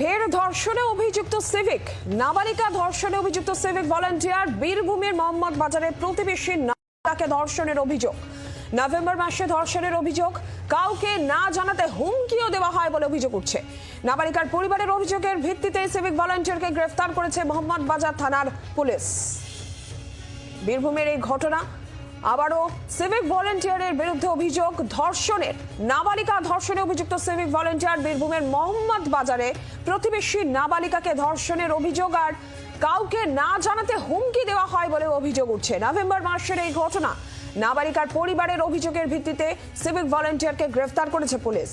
ফের ধর্ষণে অভিযুক্ত সিভিক। নাবালিকা ধর্ষণে অভিযুক্ত সিভিক ভলান্টিয়ার বীরভূমের মোহাম্মদ বাজারে প্রতিবেশী নাবালিকাকে ধর্ষণের অভিযোগ। নভেম্বর মাসে ধর্ষণের অভিযোগ। কাউকে না জানাতে হুমকিও দেওয়া হয় বলে অভিযোগ উঠছে। নাবালিকার পরিবারের অভিযোগের ভিত্তিতে সিভিক ভলান্টিয়ারকে গ্রেফতার করেছে মোহাম্মদ বাজার থানার পুলিশ। বীরভূমের এই ঘটনা, আবারও সিভিক ভলেন্টিয়ারের বিরুদ্ধে অভিযোগ। ধর্ষণের, নাবালিকা ধর্ষণে অভিযুক্ত সিভিক ভলেন্টিয়ার বীরভূমের মোহাম্মদ বাজারে প্রতিবেশী নাবালিকাকে ধর্ষণের অভিযোগ আর কাউকে না জানাতে হুমকি দেওয়া হয় বলে অভিযোগ উঠছে। নভেম্বর মাসের এই ঘটনা নাবালিকার পরিবারের অভিযোগের ভিত্তিতে সিভিক ভলেন্টিয়ারকে গ্রেফতার করেছে পুলিশ।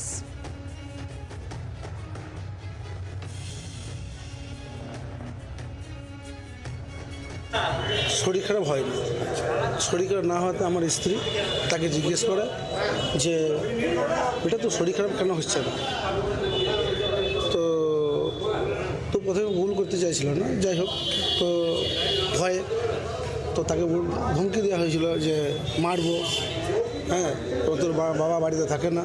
শরীর খারাপ হয়নি। শরীর খারাপ না হওয়াতে আমার স্ত্রী তাকে জিজ্ঞেস করে যে, এটা তো শরীর খারাপ কেন হচ্ছে না তো তো প্রথমে ভুল করতে চাইছিল না যাই হোক তো ভয়ে তো তাকে হুমকি দেওয়া হয়েছিল যে মারবো হ্যাঁ তো তোর বাবা বাড়িতে থাকে না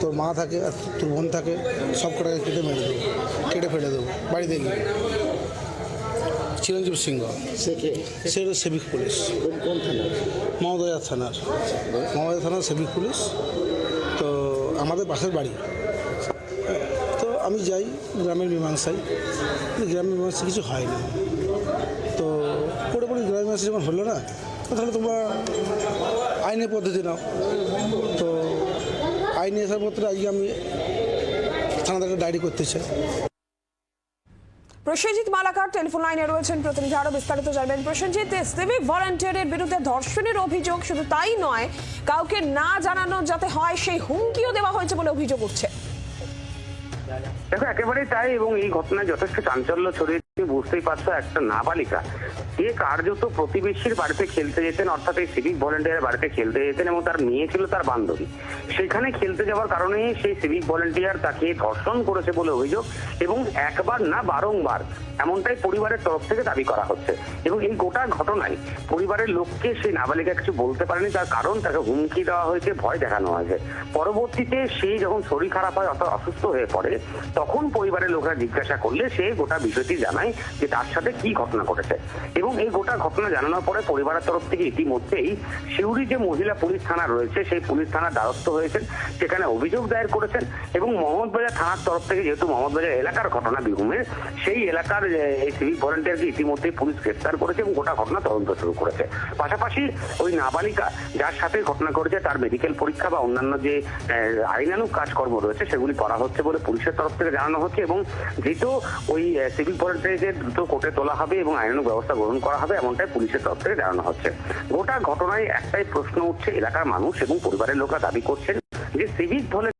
তোর মা থাকে আর তোর বোন থাকে সব কটাকে কেটে মেরে দেবো কেটে ফেলে দেবো বাড়িতে গিয়ে। চিরঞ্জীব সিংহ। সে হলো সিভিক পুলিশ। কোন থানার? মহোদয়া থানার। মহোদয়া থানার সিভিক পুলিশ। তো আমাদের পাশের বাড়ি। আমি যাই, গ্রামের মীমাংসায়। গ্রামের মীমাংসা কিছু হয় না তো পুরোপুরি গ্রামের মীমাংসা যখন হলো না তাহলে তোমরা আইনের পদ্ধতি নাও। তো আইনি আসার পত্রে আজকে আমি থানা থেকে ডায়েরি করতে চাই। প্রসেনজিৎ মালাকার টেলিফোন লাইনে রয়েছেন প্রতিনিধি, আরও বিস্তারিত জানবেন। প্রসেনজিৎ সিভিক ভলান্টিয়ারের বিরুদ্ধে ধর্ষণের অভিযোগ, শুধু তাই নয়, কাউকে না জানানো যাতে হয়, সেই হুমকিও দেওয়া হয়েছে বলে অভিযোগ উঠছে। দেখো একেবারেই তাই এবং এই ঘটনায় যথেষ্ট চাঞ্চল্য ছড়িয়েছে বুঝতেই পারছ একটা নাবালিকা। যে কার্যত প্রতিবেশীর বাড়িতে খেলতে যেতেন, অর্থাৎ এই সিভিক ভলেন্টিয়ারের বাড়িতে খেলতে যেতেন এবং তার মেয়ে ছিল তার বান্ধবী। সেখানে খেলতে যাওয়ার কারণে সেই সিভিক ভলেন্টিয়ার তাকে ধর্ষণ করেছে বলে অভিযোগ এবং একবার না, বারংবার এমনটাই পরিবারের তরফ থেকে দাবি করা হচ্ছে। এবং এই গোটা ঘটনায় পরিবারের লোককে সেই নাবালিকা কিছু বলতে পারেনি, তার কারণ তাকে হুমকি দেওয়া হয়েছে, ভয় দেখানো হয়েছে। পরবর্তীতে সে যখন শরীর খারাপ হয় অর্থাৎ অসুস্থ হয়ে পড়ে, তখন পরিবারের লোকরা জিজ্ঞাসা করলে সে গোটা বিষয়টি জানায়। যে তার সাথে কি ঘটনা ঘটেছে। এবং এই গোটা ঘটনা জানানোর পরে পরিবারের তরফ থেকে ইতিমধ্যেই সিউড়ি যে মহিলা পুলিশ থানা রয়েছে সেই পুলিশ থানার দ্বারস্থ হয়েছেন সেখানে অভিযোগ দায়ের করেছেন এবং মোহাম্মদবাজার থানার তরফ থেকে যেহেতু মোহাম্মদবাজার এলাকার ঘটনা বীরভূমের সেই এলাকার এই সিভিক ভলেন্টিয়ারকে ইতিমধ্যেই পুলিশ গ্রেফতার করেছে এবং গোটা ঘটনা তদন্ত শুরু করেছে। পাশাপাশি ওই নাবালিকা যার সাথে ঘটনা করেছে তার মেডিকেল পরীক্ষা বা অন্যান্য যে আহ, আইনানুগ কাজকর্ম রয়েছে সেগুলি করা হচ্ছে বলে পুলিশের তরফ থেকে জানানো হচ্ছে এবং যেহেতু ওই সিভিক ভলেন্টিয়ারকে দ্রুত কোর্টে তোলা হবে এবং আইনানুক ব্যবস্থা গ্রহণ করা হবে, এমনটাই পুলিশের তরফ থেকে জানানো হচ্ছে। গোটা ঘটনায় একটাই প্রশ্ন উঠছে, এলাকার মানুষ এবং পরিবারের লোকরা দাবি করছেন যে সিভিক ভলে